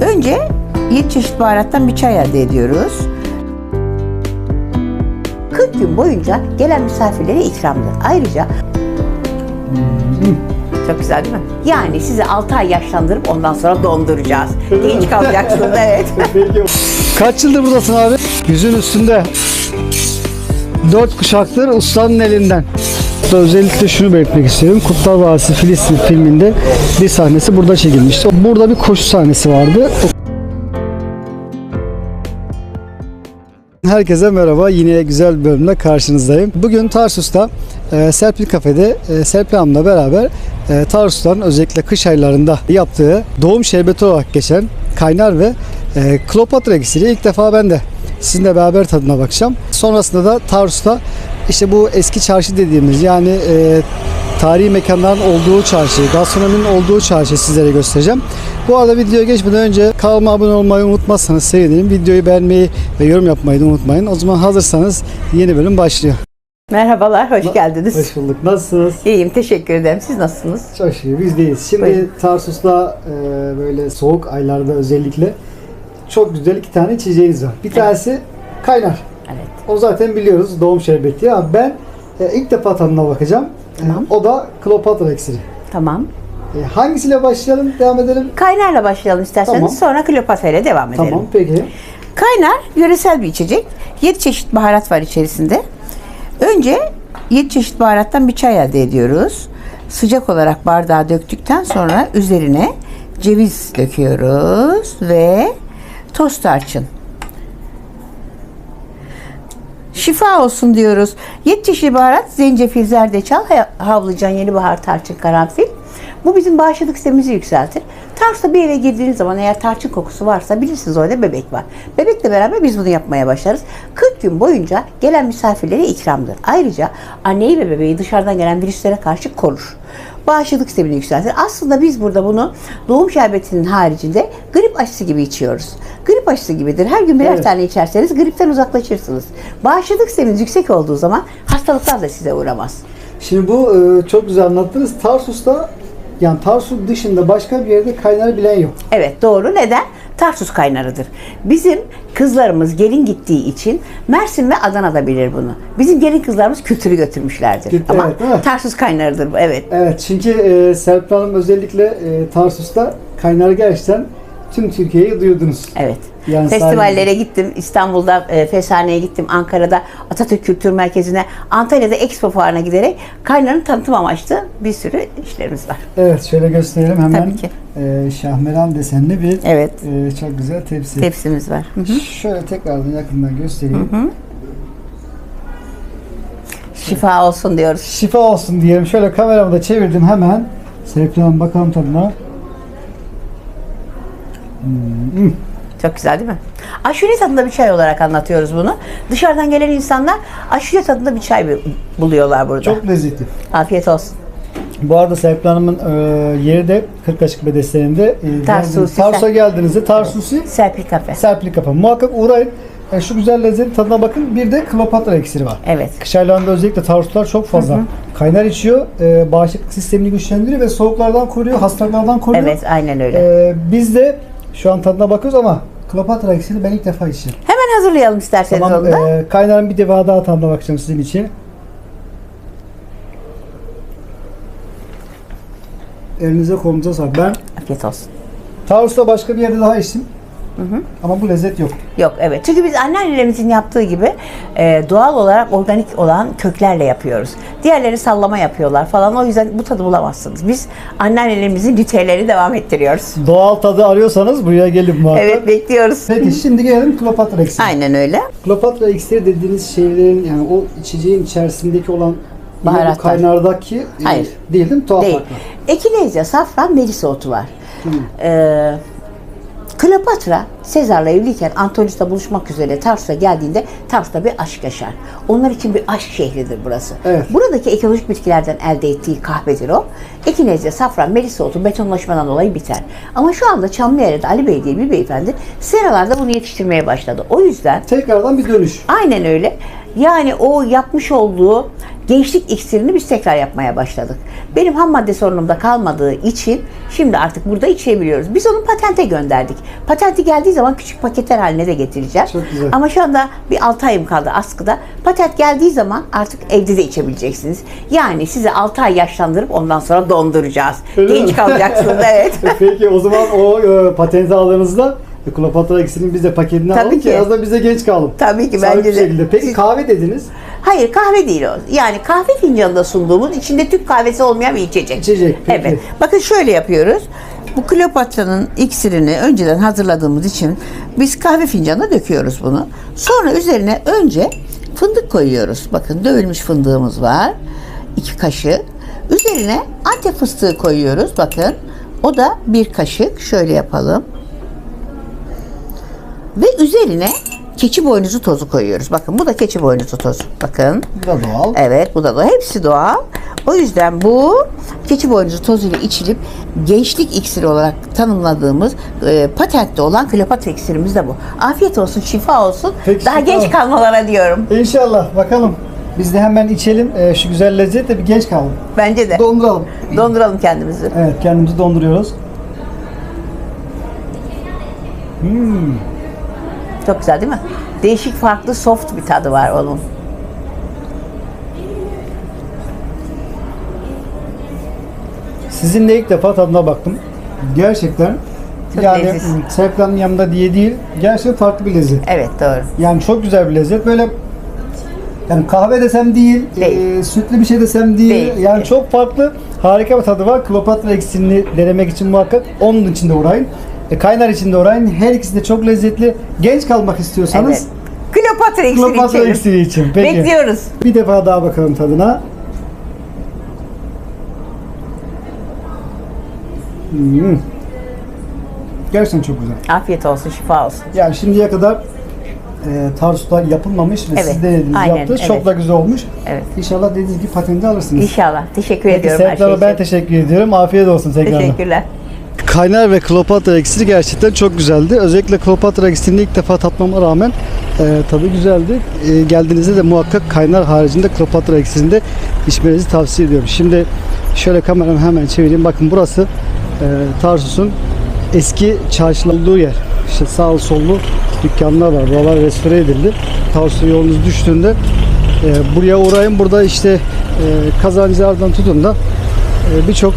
Önce 7 çeşit baharattan bir çay elde ediyoruz. 40 gün boyunca gelen misafirlere ikramdır. Ayrıca çok güzel değil mi? Yani sizi 6 ay yaşlandırıp ondan sonra donduracağız. Genç kalacaksınız evet. Kaç yıldır buradasın abi? Yüzün üstünde. Dört kuşaktır ustanın elinden. Özellikle şunu belirtmek istiyorum. Kurtlar Vadisi Filistin filminde bir sahnesi burada çekilmişti. Burada bir koşu sahnesi vardı. Herkese merhaba. Yine güzel bir bölümle karşınızdayım. Bugün Tarsus'ta e, Serpil Kafe'de e, Serpil Hanım'la beraber e, özellikle kış aylarında yaptığı doğum şerbeti olarak geçen kaynar ve e, Kleopatra ilk defa ben de sizinle beraber tadına bakacağım. Sonrasında da Tarsus'ta işte bu eski çarşı dediğimiz yani e, tarihi mekanların olduğu çarşı, gastronominin olduğu çarşı sizlere göstereceğim. Bu arada videoya geçmeden önce kanalıma abone olmayı unutmazsanız sevinirim. Videoyu beğenmeyi ve yorum yapmayı da unutmayın. O zaman hazırsanız yeni bölüm başlıyor. Merhabalar, hoş geldiniz. Hoş bulduk. Nasılsınız? İyiyim, teşekkür ederim. Siz nasılsınız? Çok şükür biz deyiz. Şimdi Buyurun. Tarsus'ta e, böyle soğuk aylarda özellikle çok güzel iki tane içeceğiniz var. Bir tanesi kaynar. Evet. O zaten biliyoruz doğum şerbeti ama ben e, ilk defa tadına bakacağım. E, Tamam. o da Kleopatra iksiri. Tamam. E, hangisiyle başlayalım? Devam edelim. Kaynarla başlayalım isterseniz. Tamam. Sonra Kleopatra ile devam edelim. Tamam peki. Kaynar yöresel bir içecek. 7 çeşit baharat var içerisinde. Önce 7 çeşit baharattan bir çay elde ediyoruz. Sıcak olarak bardağa döktükten sonra üzerine ceviz döküyoruz ve toz tarçın. Şifa olsun diyoruz. 7 çeşit baharat, zencefil, zerdeçal, ha- havlucan, yeni bahar, tarçın, karanfil. Bu bizim bağışıklık sistemimizi yükseltir. Tarsus'a bir eve girdiğiniz zaman eğer tarçın kokusu varsa bilirsiniz orada bebek var. Bebekle beraber biz bunu yapmaya başlarız. 40 gün boyunca gelen misafirlere ikramdır. Ayrıca anneyi ve bebeği dışarıdan gelen virüslere karşı korur. Bağışıklık sistemini yükseltir. Aslında biz burada bunu doğum şerbetinin haricinde grip aşısı gibi içiyoruz. Grip aşısı gibidir. Her gün birer Evet. tane içerseniz gripten uzaklaşırsınız. Bağışıklık sisteminiz yüksek olduğu zaman hastalıklar da size uğramaz. Şimdi bu e, çok güzel anlattınız. Tarsus'ta yani Tarsus dışında başka bir yerde kaynar bilen yok. Evet doğru. Neden? Tarsus kaynarıdır. Bizim kızlarımız gelin gittiği için Mersin ve Adana'da bilir bunu. Bizim gelin kızlarımız kültürü götürmüşlerdir. Kültür, Ama evet? Tarsus kaynarıdır bu. Evet. Evet çünkü e, Serpil Hanım özellikle e, Tarsus'ta kaynarı gerçekten tüm Türkiye'yi duyurdunuz. Evet. Yani Festivallere gittim. İstanbul'da e, Feshane'ye gittim. Ankara'da Atatürk Kültür Merkezi'ne, Antalya'da Expo Fuarı'na giderek kaynarın tanıtım amaçlı bir sürü işlerimiz var. Evet şöyle gösterelim hemen. Tabii ki. E, şahmeran desenli bir Evet. e, çok güzel tepsi. Tepsimiz var. Hı hı. Şöyle tekrardan yakından göstereyim. Şifa olsun diyoruz. Şifa olsun diyelim. Şöyle kameramı da çevirdim hemen. Serpil Hanım bakalım tadına. Çok güzel değil mi? Aşure tadında bir çay olarak anlatıyoruz bunu. Dışarıdan gelen insanlar aşure tadında bir çay bu- buluyorlar burada. Çok lezzetli. Afiyet olsun. Bu arada Serpil Hanım'ın e, yeri de Kırkaçık Bedesleri'nde. E, Tarsusi. Tarsus'a geldiğinizde Tarsusi Serpil Kafe. Serpil Kafa. Muhakkak uğrayın. E, şu güzel lezzetin tadına bakın. Bir de Kleopatra iksiri var. Evet. Kış aylarında özellikle Tarsuslar çok fazla kaynar içiyor. E, bağışıklık sistemini güçlendiriyor ve soğuklardan koruyor, hastalıklardan koruyor. Evet aynen öyle. E, biz de şu an tadına bakıyoruz ama Kleopatra iksiri ben ilk defa içeceğim. Hemen hazırlayalım isterseniz Tamam, onu da. e, kaynarın bir defa daha tadına bakacağım sizin için. Elinize kolunuza sağlık. Ben Afiyet olsun. Tarsus'ta başka bir yerde daha içtim. Ama bu lezzet yok. Yok evet. Çünkü biz anneannelerimizin yaptığı gibi e, doğal olarak organik olan köklerle yapıyoruz. Diğerleri sallama yapıyorlar falan. O yüzden bu tadı bulamazsınız. Biz anneannelerimizin ritüellerini devam ettiriyoruz. Doğal tadı arıyorsanız buraya gelin muhakkak. Evet bekliyoruz. Peki şimdi gelelim Kleopatra iksiri. Aynen öyle. Kleopatra iksiri dediğiniz şeylerin yani o içeceğin içerisindeki olan Baharatlar. kaynardaki e, Hayır. değil değil mi? Tuhaf Değil. farklar. Ekinezya, safran, melisa otu var. Ee, Kleopatra Sezar'la evliyken Antonius'la buluşmak üzere Tarsus'a geldiğinde Tarsus'ta bir aşk yaşar. Onlar için bir aşk şehridir burası. Evet. Buradaki ekolojik bitkilerden elde ettiği kahvedir o. Ekinezya, safran, melisa otu betonlaşmadan dolayı biter. Ama şu anda Çamlıyare'de Ali Bey diye bir beyefendi seralarda bunu yetiştirmeye başladı. O yüzden Tekrardan bir dönüş. Aynen öyle. Yani o yapmış olduğu gençlik iksirini biz tekrar yapmaya başladık. Benim ham madde sorunumda kalmadığı için şimdi artık burada içebiliyoruz. Biz onu patente gönderdik. Patenti geldiği zaman küçük paketler haline de getireceğim. Çok güzel. Ama şu anda bir 6 ayım kaldı askıda. Patent geldiği zaman artık evde de içebileceksiniz. Yani sizi 6 ay yaşlandırıp ondan sonra donduracağız. Öyle Genç mi? kalacaksınız evet. Peki o zaman o e, patenti aldığınızda e, Kleopatra ikisinin biz de paketini Tabii alalım ki ki. az da bize genç kalın. Tabii ki, Sağlıklı bence de. şekilde. Peki kahve dediniz. Hayır kahve değil o. Yani kahve fincanında sunduğumuz içinde Türk kahvesi olmayan bir içecek. İçecek, peki. Evet. Bakın şöyle yapıyoruz. Bu Kleopatra'nın iksirini önceden hazırladığımız için biz kahve fincanına döküyoruz bunu. Sonra üzerine önce fındık koyuyoruz. Bakın dövülmüş fındığımız var. iki kaşık. Üzerine antep fıstığı koyuyoruz. Bakın o da bir kaşık. Şöyle yapalım. Ve üzerine keçi boynuzu tozu koyuyoruz. Bakın bu da keçi boynuzu tozu. Bakın. Bu da doğal. Evet bu da doğal. Hepsi doğal. O yüzden bu keçi boynuzu tozuyla içilip gençlik iksiri olarak tanımladığımız e, patentli olan Kleopatra iksirimiz de bu. Afiyet olsun, şifa olsun. Peki, Daha şifa genç kalmalara diyorum. İnşallah bakalım. Biz de hemen içelim. E, şu güzel lezzetle bir genç kalalım. Bence de. Donduralım. Donduralım kendimizi. Evet kendimizi donduruyoruz. Çok güzel değil mi? Değişik farklı soft bir tadı var onun. Sizinle ilk defa tadına baktım. Gerçekten Çok yani leziz. yanında diye değil. Gerçekten farklı bir lezzet. Evet doğru. Yani çok güzel bir lezzet. Böyle yani kahve desem değil, Değil. e, sütlü bir şey desem değil. Değil. Yani çok farklı, harika bir tadı var. Kleopatra eksiğini denemek için muhakkak onun içinde uğrayın. E, kaynar içinde uğrayın. Her ikisi de çok lezzetli. Genç kalmak istiyorsanız Evet. Kleopatra iksiri Kleopatra içelim. eksiği için. Peki. Bekliyoruz. Bir defa daha bakalım tadına. Hmm. Gerçekten çok güzel. Afiyet olsun, şifa olsun. Yani şimdiye kadar e, Tarsus'ta yapılmamış ve Evet, siz denediniz, aynen, yaptınız. evet. Çok da güzel olmuş. Evet. İnşallah dediğiniz gibi patenti alırsınız. İnşallah. Teşekkür Peki ediyorum her Serpil şey ben teşekkür ediyorum. Afiyet olsun tekrardan. Teşekkürler. Kaynar ve Kleopatra eksisi gerçekten çok güzeldi. Özellikle Kleopatra eksisini ilk defa tatmama rağmen e, tadı güzeldi. E, geldiğinizde de muhakkak kaynar haricinde Kleopatra eksisini de içmenizi tavsiye ediyorum. Şimdi şöyle kameramı hemen çevireyim. Bakın burası e, Tarsus'un eski çarşılı olduğu yer. İşte sağlı sollu dükkanlar var. Buralar restore edildi. Tarsus'a yolunuz düştüğünde e, buraya uğrayın. Burada işte e, kazancılardan tutun da e, birçok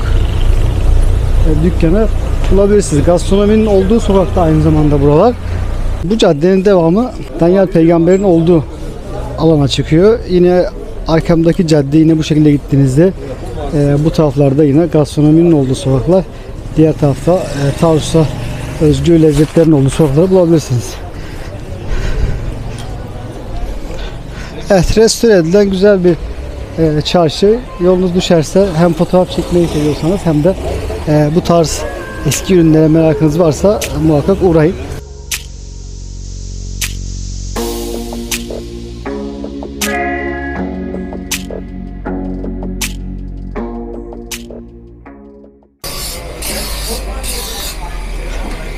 dükkanı bulabilirsiniz. Gastronominin olduğu sokakta aynı zamanda buralar. Bu caddenin devamı Daniel peygamberin olduğu alana çıkıyor. Yine arkamdaki cadde yine bu şekilde gittiğinizde e, bu taraflarda yine gastronominin olduğu sokaklar. Diğer tarafta e, Tarsus'a özgü lezzetlerin olduğu sokakları bulabilirsiniz. Evet, restore edilen güzel bir e, çarşı. Yolunuz düşerse hem fotoğraf çekmeyi seviyorsanız hem de e, bu tarz eski ürünlere merakınız varsa muhakkak uğrayın.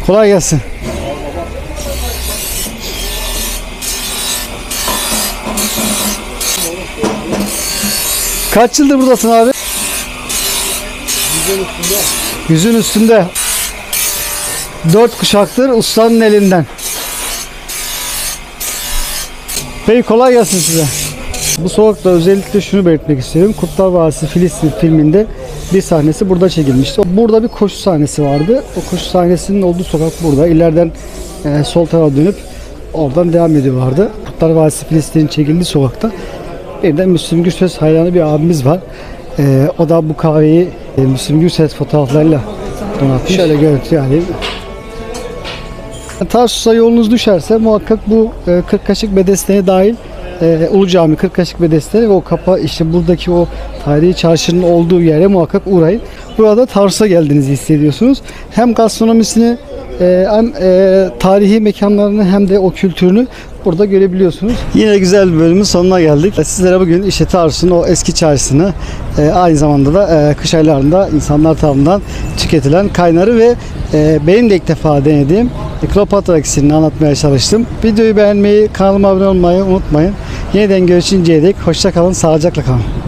Kolay gelsin. Kaç yıldır buradasın abi? Yüzün üstünde. Yüzün üstünde. Dört kuşaktır ustanın elinden. Peki kolay gelsin size. Bu sokakta özellikle şunu belirtmek istiyorum. Kurtlar Vadisi Filistin filminde bir sahnesi burada çekilmişti. Burada bir koşu sahnesi vardı. O koşu sahnesinin olduğu sokak burada. İleriden e, sol tarafa dönüp oradan devam ediyorlardı. Kurtlar Vadisi Filistin'in çekildiği sokakta bir de Müslüm Gürses hayranı bir abimiz var. E, o da bu kahveyi e, Müslüm Gürses fotoğraflarıyla donatmış. Şöyle görüntü yani. Tarsus'a yolunuz düşerse muhakkak bu e, 40 kaşık bedestene dahil e, Ulu Cami 40 kaşık bedestene ve o kapa işte buradaki o tarihi çarşının olduğu yere muhakkak uğrayın. Burada Tarsus'a geldiğinizi hissediyorsunuz. Hem gastronomisini hem e, tarihi mekanlarını hem de o kültürünü burada görebiliyorsunuz. Yine güzel bir bölümün sonuna geldik. Sizlere bugün işte Tarsus'un o eski çarşısını e, aynı zamanda da e, kış aylarında insanlar tarafından tüketilen kaynarı ve benim de ilk defa denediğim Kleopatra iksirini anlatmaya çalıştım. Videoyu beğenmeyi, kanalıma abone olmayı unutmayın. Yeniden görüşünceye dek hoşça kalın, sağlıcakla kalın.